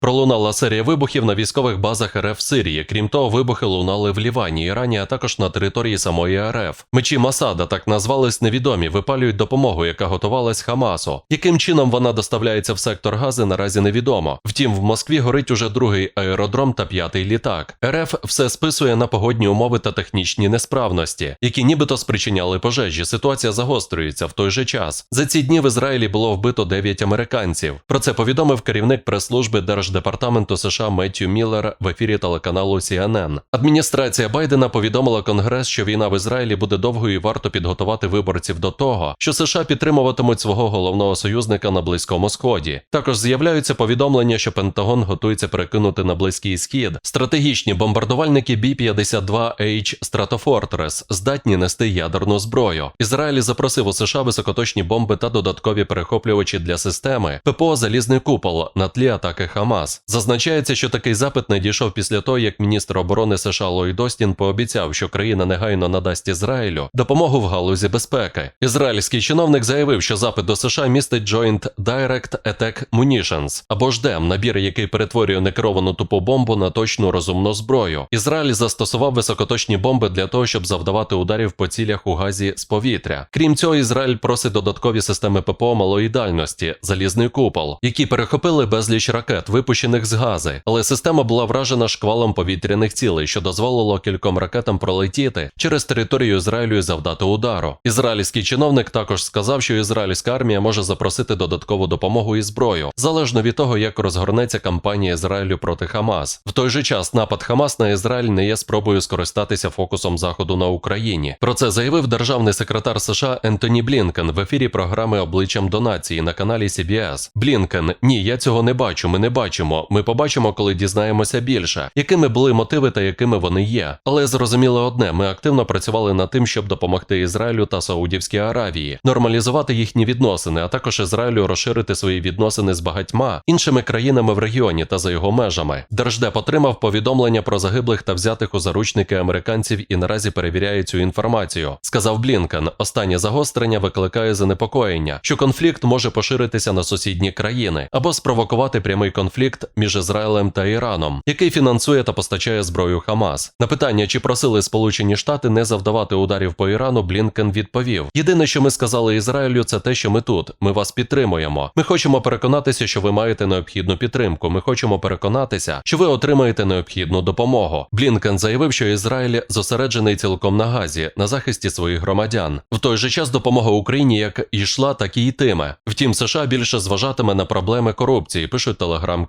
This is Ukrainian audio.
Пролунала серія вибухів на військових базах РФ в Сирії. Крім того, вибухи лунали в Лівані, Ірані, а також на території самої РФ. Мечі Масада, так назвались невідомі, випалюють допомогу, яка готувалась Хамасу. Яким чином вона доставляється в сектор Гази, наразі невідомо. Втім, в Москві горить уже другий аеродром та п'ятий літак. РФ все списує на погодні умови та технічні несправності, які нібито спричиняли пожежі. Ситуація загострюється в той же час. За ці дні в Ізраїлі було вбито 9 американців. Про це повідомив керівник прес-служби Держдепартаменту США Меттью Міллер в ефірі телеканалу CNN. Адміністрація Байдена повідомила Конгрес, що війна в Ізраїлі буде довгою і варто підготувати виборців до того, що США підтримуватимуть свого головного союзника на Близькому Сході. Також з'являються повідомлення, що Пентагон готується перекинути на Близький Схід стратегічні бомбардувальники B-52H Stratofortress, здатні нести ядерну зброю. Ізраїль запросив у США високоточні бомби та додаткові перехоплювачі для системи ППО Залізний купол на тлі атаки Хамас. Зазначається, що такий запит надійшов після того, як міністр оборони США Ллойд Остін пообіцяв, що країна негайно надасть Ізраїлю допомогу в галузі безпеки. Ізраїльський чиновник заявив, що запит до США містить Joint Direct Attack Munitions або ж ДЕМ, набір, який перетворює некеровану тупу бомбу на точну розумну зброю. Ізраїль застосував високоточні бомби для того, щоб завдавати ударів по цілях у газі з повітря. Крім цього, Ізраїль просить додаткові системи ППО малої дальності, залізний купол, які перехопили безліч ракет, випущених з гази. Але система була вражена шквалом повітряних цілей, що дозволило кільком ракетам пролетіти через територію Ізраїлю і завдати удару. Ізраїльський чиновник також сказав, що ізраїльська армія може запросити додаткову допомогу і зброю, залежно від того, як розгорнеться кампанія Ізраїлю проти Хамас. В той же час напад Хамас на Ізраїль не є спробою скористатися фокусом заходу на Україні. Про це заявив державний секретар США Ентоні Блінкен в ефірі програми Обличчям до нації на каналі CBS. Блінкен, ні, я цього не бачу. Ми не бачимо. Ми побачимо, коли дізнаємося більше, якими були мотиви та якими вони є. Але зрозуміло одне: ми активно працювали над тим, щоб допомогти Ізраїлю та Саудівській Аравії, нормалізувати їхні відносини, а також Ізраїлю розширити свої відносини з багатьма іншими країнами в регіоні та за його межами. Держдеп отримав повідомлення про загиблих та взятих у заручники американців і наразі перевіряє цю інформацію. Сказав Блінкен. Останнє загострення викликає занепокоєння, що конфлікт може поширитися на сусідні країни або спровокувати прямий конфлікт між Ізраїлем та Іраном, який фінансує та постачає зброю Хамас. На питання, чи просили Сполучені Штати не завдавати ударів по Ірану, Блінкен відповів: Єдине, що ми сказали Ізраїлю, це те, що ми тут. Ми вас підтримуємо. Ми хочемо переконатися, що ви маєте необхідну підтримку. Ми хочемо переконатися, що ви отримаєте необхідну допомогу. Блінкен заявив, що Ізраїль зосереджений цілком на газі на захисті своїх громадян. В той же час допомога Україні як йшла, так і йтиме. Втім, США більше зважатиме на проблеми корупції. Пишуть